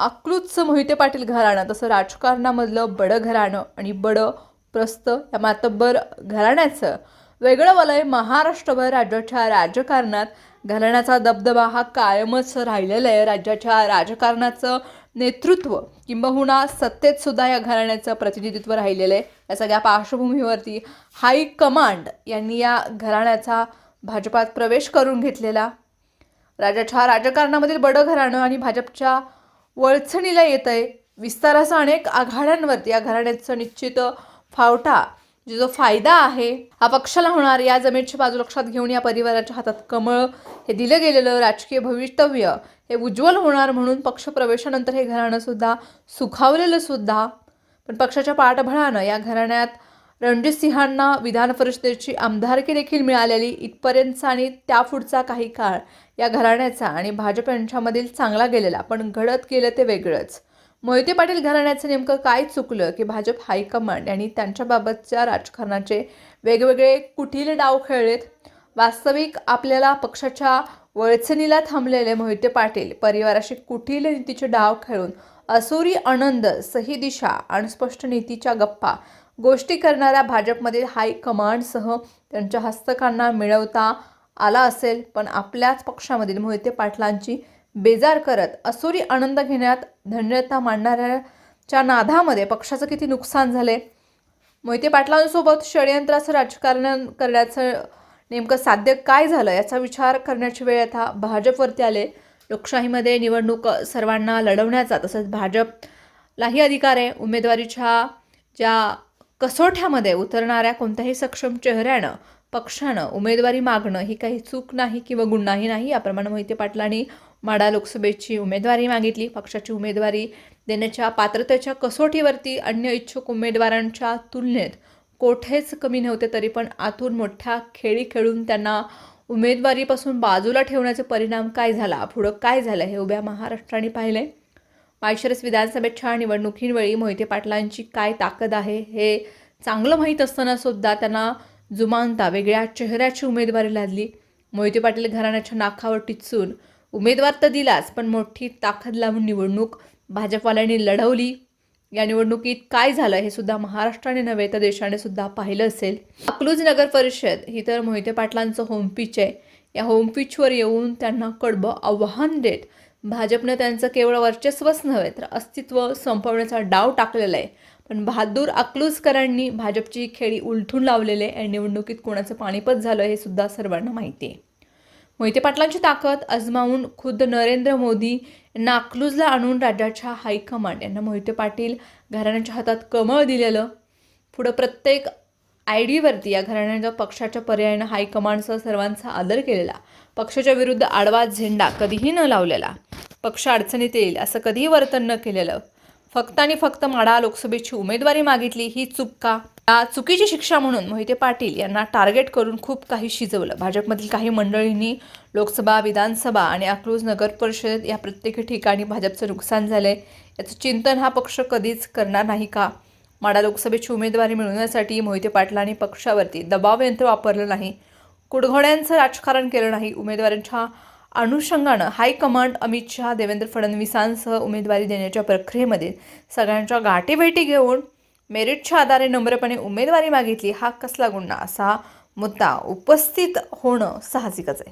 अकलूजचं मोहिते पाटील घराणं तसं राजकारणामधलं बडं घराणं आणि बडं प्रस्त या मातब्बर घराण्याचं वेगळं वलय महाराष्ट्रभर राज्याच्या राजकारणात. घराण्याचा दबदबा हा कायमच राहिलेला आहे. राज्याच्या राजकारणाचं नेतृत्व किंबहुना सत्तेत सुद्धा या घराण्याचं प्रतिनिधित्व राहिलेलं आहे. या सगळ्या पार्श्वभूमीवरती हायकमांड यांनी या घराण्याचा भाजपात प्रवेश करून घेतलेला. राज्याच्या राजकारणामधील बडं घराणं आणि भाजपच्या वळचणीला येत आहे. विस्ताराचा अनेक आघाड्यांवरती या घराण्याचं निश्चित फावटा जो जो फायदा आहे हा पक्षाला होणार या जमेची बाजू लक्षात घेऊन या परिवाराच्या हातात कमळ हे दिलं गेलेलं राजकीय भवितव्य हे उज्ज्वल होणार म्हणून पक्षप्रवेशानंतर हे घराणं सुद्धा सुखावलेलं सुद्धा. पण पक्षाच्या पाठबळानं या घराण्यात रणजित सिंहांना विधान परिषदेची आमदारकी देखील मिळालेली इथपर्यंतचा आणि त्यापुढचा काही काळ या घराण्याचा आणि भाजप यांच्यामधील चांगला गेलेला पण घडत गेलं ते वेगळंच. मोहिते पाटील घराण्याचं नेमकं काय चुकलं की भाजप हायकमांड यांनी त्यांच्याबाबतच्या राजकारणाचे वेगवेगळे कुठील डाव खेळलेत? वास्तविक आपल्याला पक्षाच्या वळचणीला थांबलेले मोहिते पाटील परिवाराशी कुठील नीतीचे डाव खेळून असुरी आनंद सही दिशा आणि स्पष्ट नीतीच्या गप्पा गोष्टी करणाऱ्या भाजपमधील हायकमांडसह त्यांच्या हस्तकांना मिळवता आला असेल पण आपल्याच पक्षामधील मोहिते पाटलांची बेजार करत असुरी आनंद घेण्यात धन्यता मांडणाऱ्याच्या नादामध्ये पक्षाचं किती नुकसान झाले? मोहिते पाटलांसोबत षडयंत्राचं राजकारण करण्याचं नेमकं साध्य काय झालं याचा विचार करण्याची वेळ आता भाजपवरती आले. लोकशाहीमध्ये निवडणूक सर्वांना लढवण्याचा तसंच भाजपलाही अधिकार आहे. उमेदवारीच्या ज्या कसोठ्यामध्ये उतरणाऱ्या कोणत्याही सक्षम चेहऱ्यानं पक्षानं उमेदवारी मागणं ही काही चूक नाही किंवा गुन्हाही नाही याप्रमाणे मोहिते पाटलांनी माडा लोकसभेची उमेदवारी मागितली. पक्षाची उमेदवारी देण्याच्या पात्रतेच्या कसोटीवरती अन्य इच्छुक उमेदवारांच्या तुलनेत कोठेच कमी नव्हते तरी पण आतून मोठ्या खेळी खेळून त्यांना उमेदवारीपासून बाजूला ठेवण्याचे परिणाम काय झाला पुढं काय झालं हे उभ्या महाराष्ट्राने पाहिले माळशिरस विधानसभेच्या निवडणुकींवेळी मोहिते पाटलांची काय ताकद आहे हे चांगलं माहीत असताना सुद्धा त्यांना जुमानता वेगळ्या चेहऱ्याची उमेदवारी लादली मोहिते पाटील घराण्याच्या नाकावर टिचून उमेदवार तर दिलाच पण मोठी ताकद लावून निवडणूक भाजपवाल्यांनी लढवली. या निवडणुकीत काय झालं हे सुद्धा महाराष्ट्राने नव्हे तर देशाने सुद्धा पाहिलं असेल. अकलूज नगर परिषद ही तर मोहिते पाटलांचं होमपिच आहे. या होमपिचवर येऊन त्यांना कडबं आव्हान देत भाजपनं त्यांचं केवळ वर्चस्वच नव्हे तर अस्तित्व संपवण्याचा डाव टाकलेला आहे. पण बहादूर अकलूजकरांनी भाजपची खेळी उलथून लावलेले आणि निवडणुकीत कोणाचं पाणीपत झालं हे सुद्धा सर्वांना माहिती आहे. मोहिते पाटलांची ताकद अजमावून खुद्द नरेंद्र मोदी यांना अकलूजला आणून राज्याच्या हायकमांड यांना मोहिते पाटील घराण्याच्या हातात कमळ दिलेलं. पुढं प्रत्येक आय डीवरती या घराण्याच्या पक्षाच्या पर्यायानं हायकमांडसह सर्वांचा आदर केलेला. पक्षाच्या विरुद्ध आडवा झेंडा कधीही न लावलेला. पक्ष अडचणीत येईल असं कधीही वर्तन न केलेलं. फक्त आणि फक्त माढा लोकसभेची उमेदवारी मागितली ही चूक का? या चुकीची शिक्षा म्हणून मोहिते पाटील यांना टार्गेट करून खूप काही शिजवलं. भाजपमधील काही मंडळींनी लोकसभा विधानसभा आणि अकलूज नगर परिषद या प्रत्येक ठिकाणी भाजपचं नुकसान झालं आहे याचं चिंतन हा पक्ष कधीच करणार नाही का? माडा लोकसभेची उमेदवारी मिळवण्यासाठी मोहिते पाटलांनी पक्षावरती दबाव यंत्र वापरलं नाही. कुडघोड्यांचं राजकारण केलं नाही. उमेदवारांच्या अनुषंगानं हायकमांड अमित शहा देवेंद्र फडणवीसांसह उमेदवारी देण्याच्या प्रक्रियेमध्ये सगळ्यांच्या गाठीभेटी घेऊन मेरिटच्या आधारे नम्रपणे उमेदवारी मागितली हा कसला गुन्हा? असा मुद्दा उपस्थित होणं साहजिकच आहे.